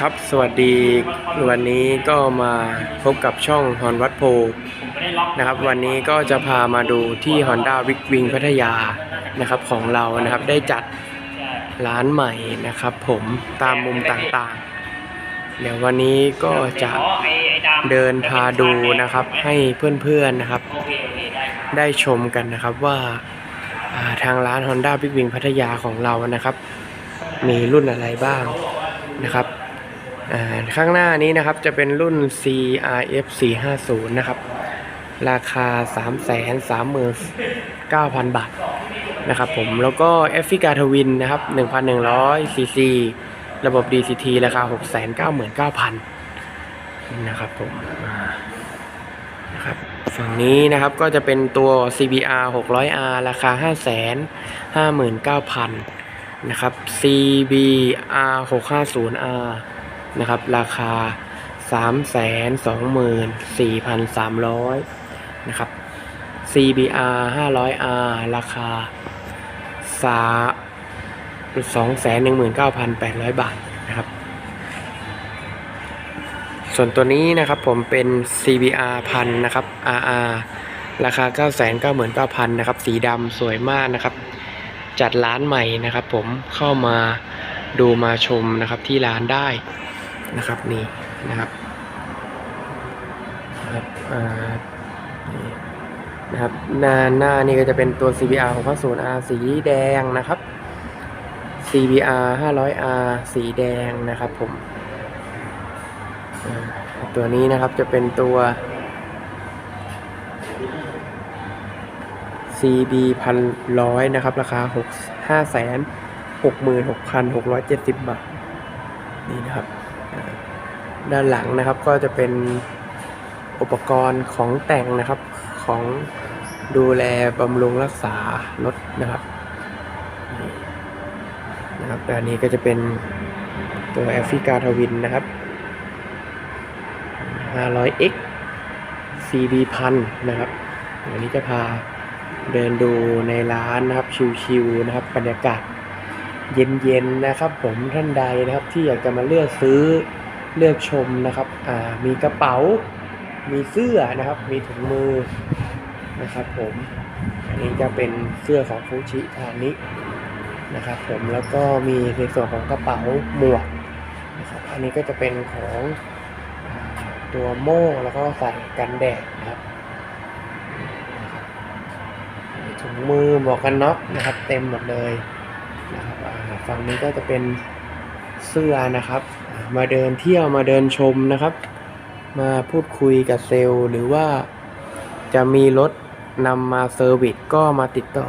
ครับ สวัสดีวันนี้ก็มาพบกับช่องฮอนวัดโพนะครับ วันนี้ก็จะพามาดูที่ Honda w i g Wing พัทยานะครับของเรานะครับได้จัดร้านใหม่นะครับ ผมตามมุมต่างๆ เดี๋ยววันนี้ก็จะเดินพาดูนะครับให้เพื่อนๆนะครับ ได้ชมกันนะครับว่าาทางร้าน Honda Big Wing พัทยาของเรานะครับ มีรุ่นอะไรบ้าง นะครับข้างหน้านี้นะครับจะเป็นรุ่น CRF 450นะครับ ราคา 339,000 บาทนะครับผมแล้วก็ a f r i c a Twin นนะครับ 1,100 cc ระบบ DCT ราคา 699,000 นะครับผมนะครับฝั่งนี้นะครับก็จะเป็นตัว CBR 600R ราคา 559,000 นะครับ CBR 650R นะครับ ราคา 324,300 นะครับ CBR 500R ราคา219,800บาทนะครับ ส่วนตัวนี้นะครับผมเป็น CBR พันนะครับ RR ราคา 999,000 นะครับ สีดำสวยมากนะครับ จัดร้านใหม่นะครับ ผมเข้ามาดูมาชมนะครับที่ร้านได้นะครับนี่นะครับนะครับนะครับหน้าหน้านี่ก็จะเป็นตัว CBR 650R สีแดงนะครับ CBR 500R สีแดงนะครับผมตัวนี้นะครับจะเป็นตัว CB พันร้อยนะครับ ราคาหกห้าแสนหกหมื่นหกพันหกร้อยเจ็ดสิบบาท นี่นะครับ ด้านหลังนะครับก็จะเป็นอุปกรณ์ของแต่งนะครับของดูแลบำรุงรักษารถนะครับนะครับด้านนี้ก็จะเป็นตัวแอฟริกาทวินนะครับ 500x CB พันนะครับวันนี้จะพา เดินดูในร้านนะครับ ชิวๆนะครับบรรยากาศเย็นๆนะครับ ผมท่านใดนะครับที่อยากจะมาเลือกซื้อเลือกชมนะครับมีกระเป๋า มีเสื้อนะครับ มีถุงมือนะครับ ผมอันนี้จะเป็นเสื้อของฟูชิทานินะครับผมแล้วก็มีในส่วนของกระเป๋าหมวกนะครับอันนี้ก็จะเป็นของตัวโม่งแล้วก็ใส่กันแดดนะครับ ถุงมือหมวกกันน็อกนะครับ เต็มหมดเลยนะครับฝั่งนี้ก็จะเป็นเสื้อนะครับ มาเดินเที่ยวมาเดินชมนะครับ มาพูดคุยกับเซลล์ หรือว่าจะมีรถนำมาเซอร์วิสก็มาติดต่อ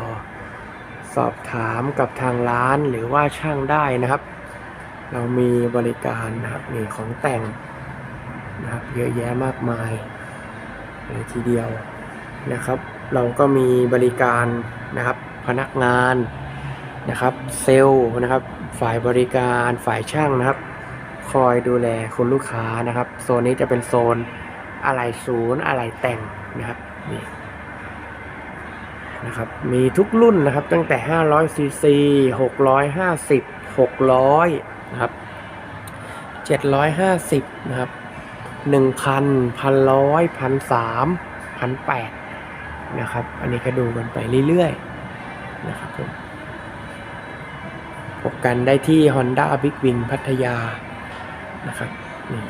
สอบถามกับทางร้านหรือว่าช่างได้นะครับ เรามีบริการนะครับมีของแต่งนะครับเยอะแยะมากมายเลยทีเดียวนะครับ เราก็มีบริการนะครับพนักงานนะครับเซลล์นะครับ ฝ่ายบริการฝ่ายช่างนะครับ คอยดูแลคุณลูกค้านะครับ โซนนี้จะเป็นโซนอะไหล่ศูนย์อะไหล่แต่งนะครับนี่นะครับมีทุกรุ่นนะครับตั้งแต่ 500 ซีซี 650 600 นะครับ 750 นะครับ 1,000 1,100 1,300 1,800 นะครับ อันนี้ก็ดูกันไปเรื่อยๆนะครับผมพบกันได้ที่ Honda Big Wing พัทยานะครับนี่